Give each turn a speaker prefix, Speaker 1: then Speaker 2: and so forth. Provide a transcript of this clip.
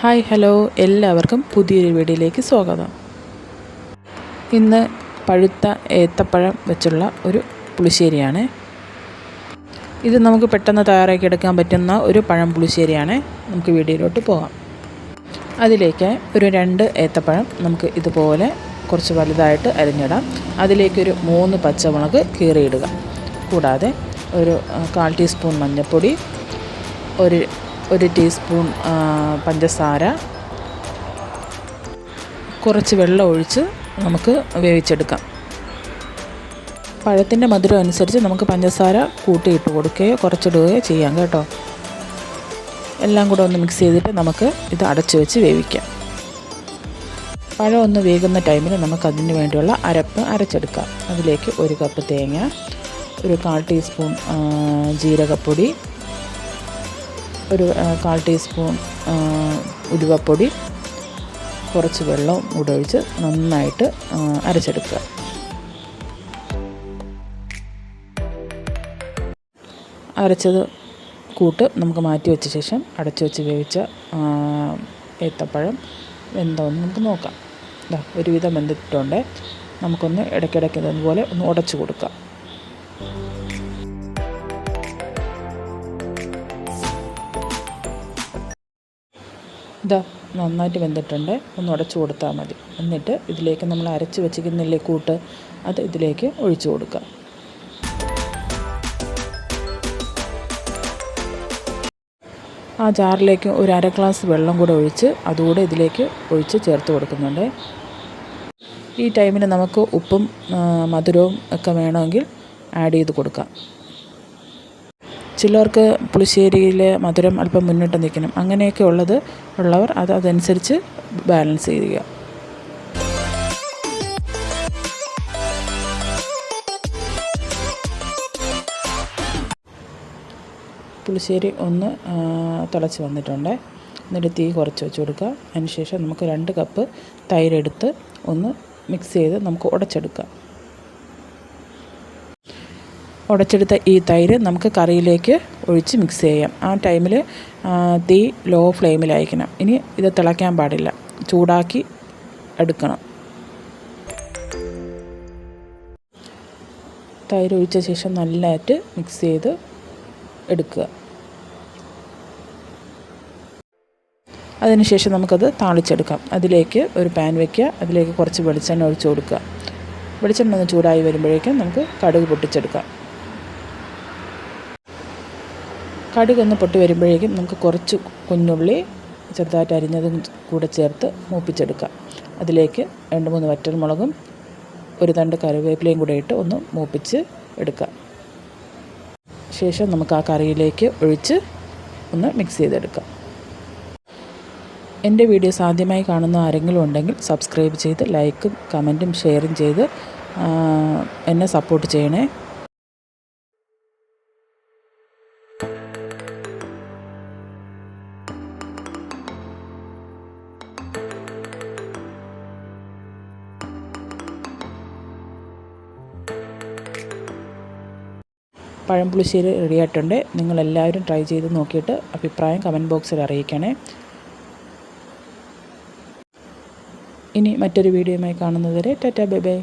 Speaker 1: Hi hello എല്ലാവർക്കും പുതിയൊരു വീഡിയോയിലേക്ക് സ്വാഗതം. ഇന്ന് പഴുത്ത ഏത്തപ്പഴം വെച്ചുള്ള ഒരു പുളിശ്ശേരിയാണ്. ഇത് നമുക്ക് പെട്ടെന്ന് തയ്യാറാക്കി എടുക്കാൻ പറ്റുന്ന ഒരു പഴം പുളിശ്ശേരിയാണ്. നമുക്ക് വീഡിയോയിലോട്ട് പോകാം. അതിലേക്ക് ഒരു രണ്ട് ഏത്തപ്പഴം നമുക്ക് ഇതുപോലെ കുറച്ച് വലുതായിട്ട് അരിഞ്ഞിടാം. അതിലേക്കൊരു മൂന്ന് പച്ചമുളക് കീറിയിടുക. കൂടാതെ ഒരു കാൽ ടീസ്പൂൺ മഞ്ഞൾപ്പൊടി ഒരു ഒരു ടീസ്പൂൺ പഞ്ചസാര. കുറച്ച് വെള്ളം ഒഴിച്ച് നമുക്ക് വേവിച്ചെടുക്കാം. പഴത്തിന്റെ മധുരം അനുസരിച്ച് നമുക്ക് പഞ്ചസാര കൂട്ടിയിട്ട് കൊടുക്കുകയോ കുറച്ചിടുകയോ ചെയ്യാം കേട്ടോ. എല്ലാം കൂടെ ഒന്ന് മിക്സ് ചെയ്തിട്ട് നമുക്ക് ഇത് അടച്ചു വെച്ച് വേവിക്കാം. പഴം ഒന്ന് വേകുന്ന ടൈമിൽ നമുക്ക് അതിന് വേണ്ടിയുള്ള അരപ്പ് അരച്ചെടുക്കാം. അതിലേക്ക് ഒരു കപ്പ് തേങ്ങ ഒരു കാൽ ടീസ്പൂൺ ജീരകപ്പൊടി ഒരു കാൽ ടീസ്പൂൺ ഉലുവപ്പൊടി കുറച്ച് വെള്ളം കൂടെ ഒഴിച്ച് നന്നായിട്ട് അരച്ചെടുക്കുക. അരച്ചത് കൂട്ട് നമുക്ക് മാറ്റി വെച്ച ശേഷം അടച്ചു വെച്ച് വേവിച്ച ഏത്തപ്പഴം വെന്തോന്ന് നമുക്ക് നോക്കാം. ഒരുവിധം വെന്തിട്ടുണ്ട്. നമുക്കൊന്ന് ഇടയ്ക്കിടയ്ക്ക് ഇതുപോലെ ഒന്ന് ഉടച്ചു കൊടുക്കാം. ഇതാ നന്നായിട്ട് വെന്തിട്ടുണ്ട്. ഒന്ന് ഉടച്ചു കൊടുത്താൽ മതി. എന്നിട്ട് ഇതിലേക്ക് നമ്മൾ അരച്ച് വെച്ചിരിക്കുന്നില്ലേ കൂട്ട് അത് ഇതിലേക്ക് ഒഴിച്ചു കൊടുക്കുക. ആ ജാറിലേക്ക് ഒരു അര ഗ്ലാസ് വെള്ളം കൂടെ ഒഴിച്ച് അതുകൂടെ ഇതിലേക്ക് ഒഴിച്ച് ചേർത്ത് കൊടുക്കുന്നുണ്ട്. ഈ ടൈമിന് നമുക്ക് ഉപ്പും മധുരവും ഒക്കെ വേണമെങ്കിൽ ആഡ് ചെയ്ത് കൊടുക്കാം. ചിലർക്ക് പുളിശ്ശേരിയിലെ മധുരം അല്പം മുന്നിട്ട് നിൽക്കണം. അങ്ങനെയൊക്കെ ഉള്ളത് ഉള്ളവർ അത് അതനുസരിച്ച് ബാലൻസ് ചെയ്യുക. പുളിശ്ശേരി ഒന്ന് തിളച്ച് വന്നിട്ടുണ്ട്. എന്നിട്ട് തീ കുറച്ച് വെച്ച് കൊടുക്കുക. അതിനുശേഷം നമുക്ക് രണ്ട് കപ്പ് തൈരെടുത്ത് ഒന്ന് മിക്സ് ചെയ്ത് നമുക്ക് ഉടച്ചെടുക്കാം. ഉടച്ചെടുത്ത ഈ തൈര് നമുക്ക് കറിയിലേക്ക് ഒഴിച്ച് മിക്സ് ചെയ്യാം. ആ ടൈമിൽ തീ ലോ ഫ്ലെയിമിലായിരിക്കണം ഇനി ഇത് തിളയ്ക്കാൻ പാടില്ല. ചൂടാക്കി എടുക്കണം. തൈര് ഒഴിച്ച ശേഷം നല്ലതായിട്ട് മിക്സ് ചെയ്ത് എടുക്കുക. അതിനുശേഷം നമുക്കത് താളിച്ചെടുക്കാം. അതിലേക്ക് ഒരു പാൻ വയ്ക്കുക അതിലേക്ക് കുറച്ച് വെളിച്ചെണ്ണ ഒഴിച്ച് കൊടുക്കുക. വെളിച്ചെണ്ണ ഒന്ന് ചൂടായി വരുമ്പോഴേക്കും നമുക്ക് കടുക് പൊട്ടിച്ചെടുക്കാം. കടുക് ഒന്ന് പൊട്ടി വരുമ്പോഴേക്കും നമുക്ക് കുറച്ച് കുഞ്ഞുള്ളി ചെറുതായിട്ട് അരിഞ്ഞതും കൂടെ ചേർത്ത് മൂപ്പിച്ചെടുക്കാം. അതിലേക്ക് രണ്ട് മൂന്ന് വറ്റൽമുളകും ഒരു തണ്ട് കറിവേപ്പിലയും കൂടെ ഇട്ട് ഒന്ന് മൂപ്പിച്ച് എടുക്കാം. ശേഷം നമുക്ക് ആ കറിയിലേക്ക് ഒഴിച്ച് ഒന്ന് മിക്സ് ചെയ്തെടുക്കാം. എന്റെ വീഡിയോസ് ആദ്യമായി കാണുന്ന ആരെങ്കിലും ഉണ്ടെങ്കിൽ സബ്സ്ക്രൈബ് ചെയ്ത് ലൈക്കും കമന്റും ഷെയറും ചെയ്ത് എന്നെ സപ്പോർട്ട് ചെയ്യണേ. പഴംപുളിശ്ശേരി റെഡിയായിട്ടുണ്ട്. നിങ്ങളെല്ലാവരും ട്രൈ ചെയ്ത് നോക്കിയിട്ട് അഭിപ്രായം കമന്റ് ബോക്സിൽ അറിയിക്കണേ. ഇനി മറ്റൊരു വീഡിയോയുമായി കാണുന്നതുവരെ ടാറ്റാ ബൈ ബൈ.